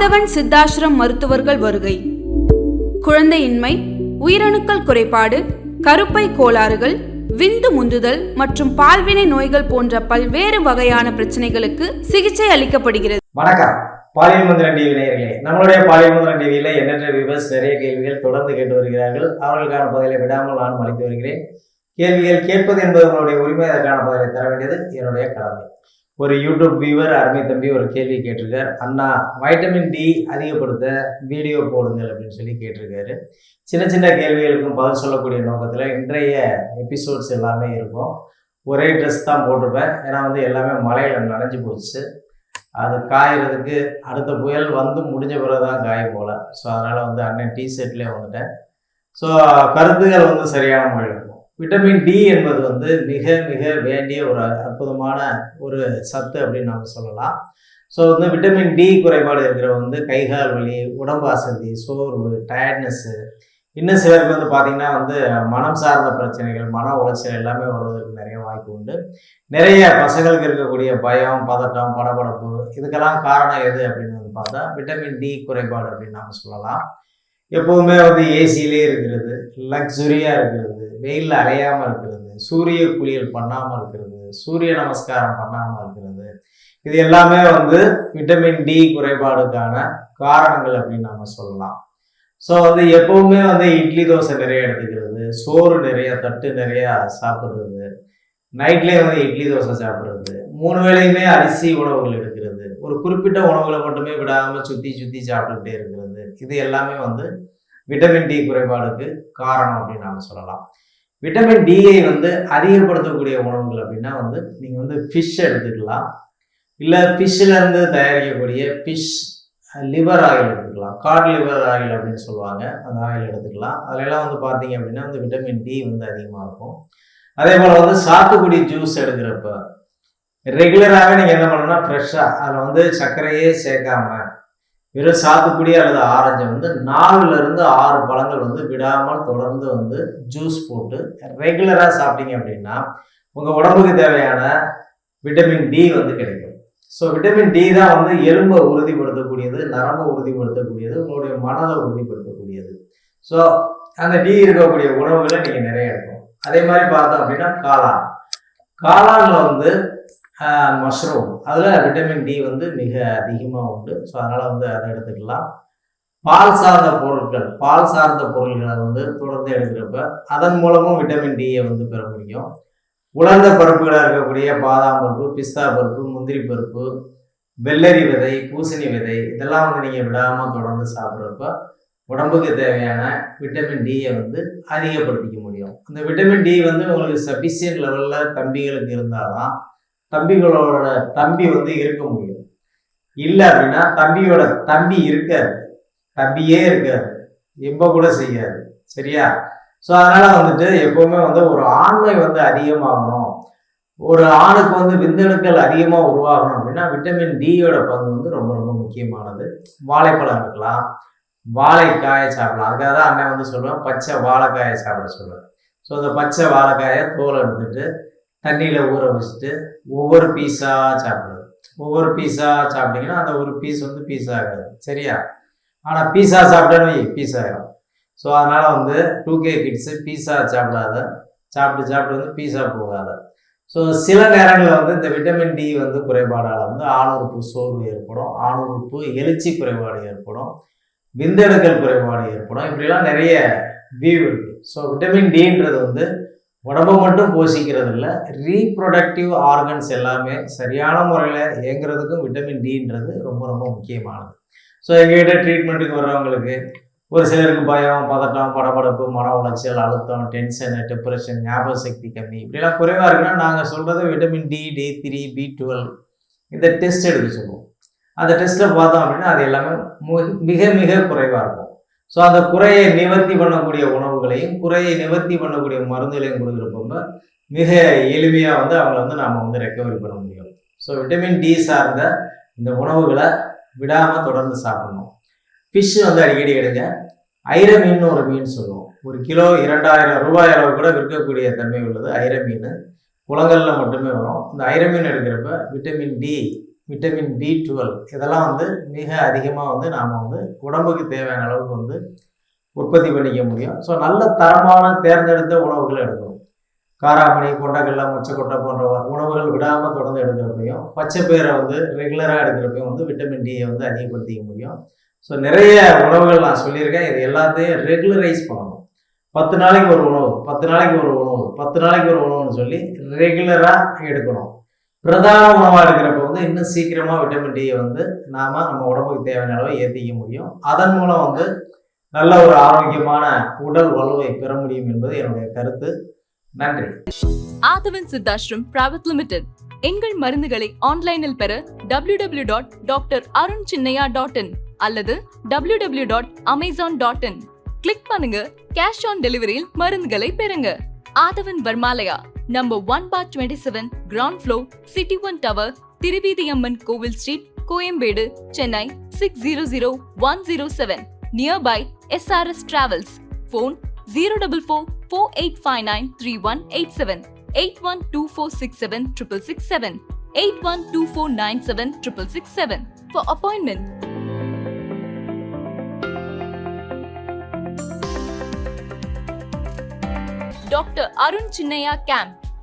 மாதவன் சித்தாசிரம் மருத்துவர்கள் வருகை. குழந்தையின்மை உயிரணுக்கள் குறைபாடு கருப்பை கோளாறுகள் விந்து முந்துதல் மற்றும் பால்வினை நோய்கள் போன்ற பல்வேறு வகையான பிரச்சனைகளுக்கு சிகிச்சை அளிக்கப்படுகிறது. வணக்கம். பாலியல் மந்திரன் டிவி நேயர்களே நம்மளுடைய பாலியல் மந்திரன் டிவியில எண்ணற்ற விவஸ் நிறைய கேள்விகள் தொடர்ந்து கேட்டு வருகிறார்கள். அவர்களுக்கான பதிலை விடாமல் நானும் அளித்து வருகிறேன். கேள்விகள் கேட்பது என்பது உங்களுடைய உரிமை அதற்கான பதிலை தர வேண்டியது என்னுடைய கடமை. ஒரு யூடியூப் வியூவர் அருமை தம்பி ஒரு கேள்வி கேட்டிருக்கார். அண்ணா வைட்டமின் டி அதிகப்படுத்த வீடியோ போடுங்கள் அப்படின்னு சொல்லி கேட்டிருக்காரு. சின்ன சின்ன கேள்விகளுக்கும் பதில் சொல்லக்கூடிய நோக்கத்தில் இன்றைய எபிசோட்ஸ் எல்லாமே இருக்கும். ஒரே ட்ரெஸ் தான் போட்டிருப்பேன். ஏன்னா வந்து எல்லாமே மலையில் நனைஞ்சு போச்சு. அது காயறதுக்கு அடுத்த புயல் வந்து முடிஞ்ச பிறகு தான் காயும் போகல ஸோ அதனால் வந்து அண்ணன் டிஷர்ட்லேயே வந்துட்டேன். ஸோ கருத்துகள் வந்து சரியான முறையில் விட்டமின் டி என்பது வந்து மிக மிக வேண்டிய ஒரு அற்புதமான ஒரு சத்து அப்படின்னு நம்ம சொல்லலாம். ஸோ வந்து விட்டமின் டி குறைபாடு இருக்கிற வந்து கைகால் வலி உடம்பு அசதி சோர்வு டயர்ட்னஸ்ஸு இன்னும் சிலருக்கு வந்து பார்த்திங்கன்னா வந்து மனம் சார்ந்த பிரச்சனைகள் மன உளைச்சல் எல்லாமே வருவதற்கு நிறைய வாய்ப்பு உண்டு. நிறைய பசங்களுக்கு இருக்கக்கூடிய பயம் பதட்டம் படபடப்பு இதுக்கெல்லாம் காரணம் எது அப்படின்னு வந்து பார்த்தா விட்டமின் டி குறைபாடு அப்படின்னு நம்ம சொல்லலாம். எப்போவுமே வந்து ஏசியிலே இருக்கிறது லக்ஸுரியாக இருக்கிறது. வெயிலில் அலையாமல் இருக்கிறது சூரிய குளியல் பண்ணாமல் இருக்கிறது சூரிய நமஸ்காரம் பண்ணாமல் இருக்கிறது. இது எல்லாமே வந்து விட்டமின் டி குறைபாடுக்கான காரணங்கள் அப்படின்னு நம்ம சொல்லலாம். ஸோ வந்து எப்பவுமே வந்து இட்லி தோசை நிறைய எடுத்துக்கிறது சோறு நிறைய தட்டு நிறைய சாப்பிட்றது நைட்லேயே வந்து இட்லி தோசை சாப்பிட்றது மூணு வேளையுமே அரிசி உணவுகள் எடுக்கிறது ஒரு குறிப்பிட்ட உணவுகளை மட்டுமே விடாமல் சுற்றி சுற்றி சாப்பிட்டுக்கிட்டே இருக்கிறது. இது எல்லாமே வந்து விட்டமின் டி குறைபாடுக்கு காரணம் அப்படின்னு நம்ம சொல்லலாம். விட்டமின் டியை வந்து அதிகப்படுத்தக்கூடிய உணவுகள் அப்படின்னா வந்து நீங்கள் வந்து ஃபிஷ் எடுத்துக்கலாம். இல்லை ஃபிஷ்ஷிலேருந்து தயாரிக்கக்கூடிய ஃபிஷ் லிவர் ஆயில் எடுத்துக்கலாம். காட் லிவர் ஆயில் அப்படின்னு சொல்லுவாங்க. அந்த ஆயில் எடுத்துக்கலாம். அதிலெல்லாம் வந்து பார்த்தீங்க அப்படின்னா வந்து விட்டமின் டி வந்து அதிகமாக இருக்கும். அதே போல் வந்து சாத்துக்குடி ஜூஸ் எடுக்கிறப்ப ரெகுலராகவே நீங்கள் என்ன பண்ணணும்னா ஃப்ரெஷ்ஷாக அதில் வந்து சர்க்கரையே சேர்க்காம வெறும் சாத்துக்குடி அல்லது ஆரஞ்சை வந்து நாலுல இருந்து ஆறு பழங்கள் வந்து விடாமல் தொடர்ந்து வந்து ஜூஸ் போட்டு ரெகுலராக சாப்பிட்டீங்க அப்படின்னா உங்கள் உடம்புக்கு தேவையான விட்டமின் டி வந்து கிடைக்கும். ஸோ விட்டமின் டி தான் வந்து எலும்பை உறுதிப்படுத்தக்கூடியது நரம்பை உறுதிப்படுத்தக்கூடியது உங்களுடைய மனதை உறுதிப்படுத்தக்கூடியது. ஸோ அந்த டி இருக்கக்கூடிய உணவுகளை நீங்கள் நிறைய எடுக்கும் அதே மாதிரி பார்த்தோம் அப்படின்னா காளான். காளானில் வந்து மஷ்ரூம். அதில் விட்டமின் டி வந்து மிக அதிகமாக உண்டு. ஸோ அதனால் வந்து அதை எடுத்துக்கலாம். பால் சார்ந்த பொருட்கள் பால் சார்ந்த பொருட்களை வந்து தொடர்ந்து எடுக்கிறப்ப அதன் மூலமும் விட்டமின் டியை வந்து பெற முடியும். உலர்ந்த பருப்புகளாக இருக்கக்கூடிய பாதாம் பருப்பு பிஸ்தா பருப்பு முந்திரி பருப்பு வெள்ளரி விதை பூசணி விதை இதெல்லாம் வந்து நீங்கள் விடாமல் தொடர்ந்து சாப்பிட்றப்ப உடம்புக்கு தேவையான விட்டமின் டியை வந்து அதிகப்படுத்திக்க முடியும். அந்த விட்டமின் டி வந்து உங்களுக்கு சஃபிஷியன்ட் லெவலில் தம்பிகளுக்கு இருந்தால் தான் தம்பிகளோட தம்பி வந்து இருக்க முடியும் இல்லை அப்படின்னா தம்பியோட தம்பி இருக்காது. தம்பியே இருக்காது. எப்போ கூட செய்யாது. சரியா? ஸோ அதனால வந்துட்டு எப்பவுமே வந்து ஒரு ஆண்மை வந்து அதிகமாகணும். ஒரு ஆணுக்கு வந்து விந்தணுக்கள் அதிகமாக உருவாகணும் அப்படின்னா விட்டமின் டியோட பங்கு வந்து ரொம்ப ரொம்ப முக்கியமானது. வாழைப்பழம் இருக்கலாம் வாழைக்காயை சாப்பிடலாம். அதுக்காக தான் அண்ணன் வந்து சொல்லுவேன் பச்சை வாழைக்காயை சாப்பிட சொல்லுவேன் ஸோ அந்த பச்சை வாழைக்காயை தோலை எடுத்துட்டு தண்ணியில் ஊற வச்சுட்டு ஒவ்வொரு பீஸாக சாப்பிடுறது. ஒவ்வொரு பீஸாக சாப்பிட்டீங்கன்னா அந்த ஒரு பீஸ் வந்து பீஸ் ஆகாது. சரியா? ஆனால் பீஸா சாப்பிட்டேன்னு பீஸ் ஆகிடும் ஸோ அதனால் வந்து டூ கே கிட்ஸு பீஸா சாப்பிடாத சாப்பிட்டு சாப்பிட்டு வந்து பீஸா போகாத. ஸோ சில நேரங்களில் வந்து இந்த விட்டமின் டி வந்து குறைபாடால் வந்து ஆணுறுப்பு சோர்வு ஏற்படும் ஆணுறுப்பு எழுச்சி குறைபாடு ஏற்படும் விந்தெடுக்கல் குறைபாடு ஏற்படும் இப்படிலாம் நிறைய வியூ இருக்குது ஸோ விட்டமின் டின்றது வந்து உடம்பு மட்டும் போஷிக்கிறது இல்லை ரீப்ரொடக்டிவ் ஆர்கன்ஸ் எல்லாமே சரியான முறையில் இயங்குறதுக்கும் விட்டமின் டின்றது ரொம்ப ரொம்ப முக்கியமானது. ஸோ எங்ககிட்ட ட்ரீட்மெண்ட்டுக்கு வர்றவங்களுக்கு ஒரு சிலருக்கு பயம் பதட்டம் படபடப்பு மன உளைச்சல் அழுத்தம் டென்ஷன் டிப்ரெஷன் ஞாபக சக்தி கம்மி. இப்படிலாம் குறைவாக இருக்குன்னா நாங்கள் சொல்கிறது vitamin D D three B twelve இந்த டெஸ்ட் எடுக்க சொல்லுவோம். அந்த டெஸ்ட்டில் பார்த்தோம் அப்படின்னா அது எல்லாமே மிக மிக குறைவாக இருக்கும். ஸோ அந்த குறையை நிவர்த்தி பண்ணக்கூடிய உணவுகளையும் குறையை நிவர்த்தி பண்ணக்கூடிய மருந்துகளையும் கொடுக்குறப்ப மிக எளிமையாக வந்து அவங்கள வந்து நாம் வந்து ரெக்கவரி பண்ண முடியும். ஸோ விட்டமின் டி சார்ந்த இந்த உணவுகளை விடாமல் தொடர்ந்து சாப்பிடணும். ஃபிஷ் வந்து அடிக்கடி எடுங்க. ஐர மீன் ஒரு மீன் சொல்லுவோம். ஒரு கிலோ இரண்டாயிரம் ரூபாய் அளவு கூட விற்கக்கூடிய தன்மை உள்ளது ஐர மீன். குளங்களில் மட்டுமே வரும். இந்த ஐர மீன் எடுக்கிறப்ப vitamin D vitamin B twelve இதெல்லாம் வந்து மிக அதிகமாக வந்து நாம் வந்து உடம்புக்கு தேவையான அளவுக்கு வந்து உற்பத்தி பண்ணிக்க முடியும். ஸோ நல்ல தரமான தேர்ந்தெடுத்த உணவுகளை எடுக்கணும். காராமணி கொண்டக்கடலை முச்சக்கொட்டை போன்ற உணவுகள் விடாமல் தொடர்ந்து எடுக்கிறப்பையும் பச்சை பயிரை வந்து ரெகுலராக எடுக்கிறப்பையும் வந்து விட்டமின் டியை வந்து அதிகப்படுத்திக்க முடியும். ஸோ நிறைய உணவுகள் நான் சொல்லியிருக்கேன். இது எல்லாத்தையும் ரெகுலரைஸ் பண்ணணும். பத்து நாளைக்கு ஒரு உணவு பத்து நாளைக்கு ஒரு உணவு பத்து நாளைக்கு ஒரு உணவுன்னு சொல்லி ரெகுலராக எடுக்கணும். பிரதான உணவாக இருக்கிறப்ப வந்து இன்னும் சீக்கிரமாக விட்டமின் டியை வந்து நாம் நம்ம உடம்புக்கு தேவையான அளவை ஏற்றிக்க முடியும். அதன் மூலம் வந்து நல்ல ஒரு ஆரோக்கியமான உடல் வலுவை பெற முடியும் என்பது என்னுடைய கருத்து. நன்றி. ஆதவன் சித்தாஷ்ரம் பிரைவேட் லிமிடெட் எங்கள் மருந்துகளை ஆன்லைனில் பெற W W dot doctor Arun Chinnaiya dot in அல்லது W W dot Amazon dot in click பண்ணுங்க கேஷ் ஆன் டெலிவரியில் மருந்துகளை பெறுங்க. Aadhavan Varmalaya. Number one four twenty seven ground floor city one tower Thiruveethiyamman Kovil street Koyambedu Chennai six zero zero one zero seven nearby SRS travels phone zero double four four eight five nine three one eight seven eight one two four six seven triple six seven eight one two four nine seven triple six seven for appointment Dr. Arun Chinnaya Camp.